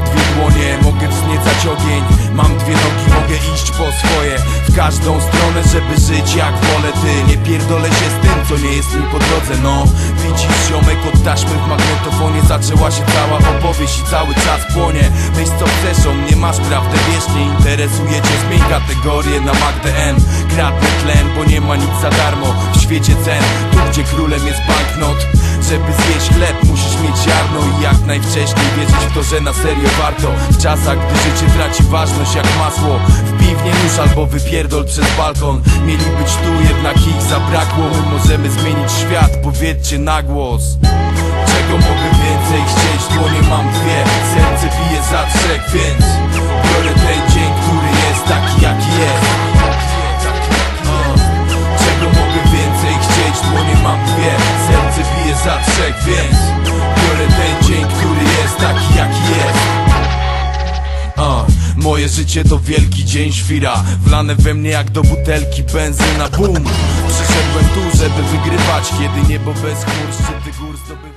Mam dwie dłonie, mogę wzniecać ogień. Mam dwie nogi, mogę iść po swoje. W każdą stronę, żeby żyć jak wolę. Ty nie pierdolę się z tym, co nie jest mi po drodze No, widzisz ziomek od taśmy w magnetofonie. Zaczęła się cała opowieść i cały czas płonie. Myśl co chcesz o mnie, masz prawdę, wiesz Nie interesuje cię, zmień kategorię na Magdę N. Kradnę tlen, bo nie ma nic za darmo W świecie cen, tu gdzie królem jest banknot żeby zjeść chleb musisz mieć ziarno I jak najwcześniej wierzyć w to, że na serio warto. W czasach, gdy życie traci ważność jak masło Wpij w nie nóż albo wypierdol przez balkon. Mieli być tu, jednak ich zabrakło My możemy zmienić świat, powiedzcie na głos. Czego mogę więcej chcieć, dłonie mam dwie Serce bije za trzech, więc więc Biorę ten dzień, który jest taki jaki jest. O, moje życie to wielki dzień świra Wlane we mnie jak do butelki benzyna. Boom Przyszedłem tu, żeby wygrywać Kiedy niebo bez chmur szczyty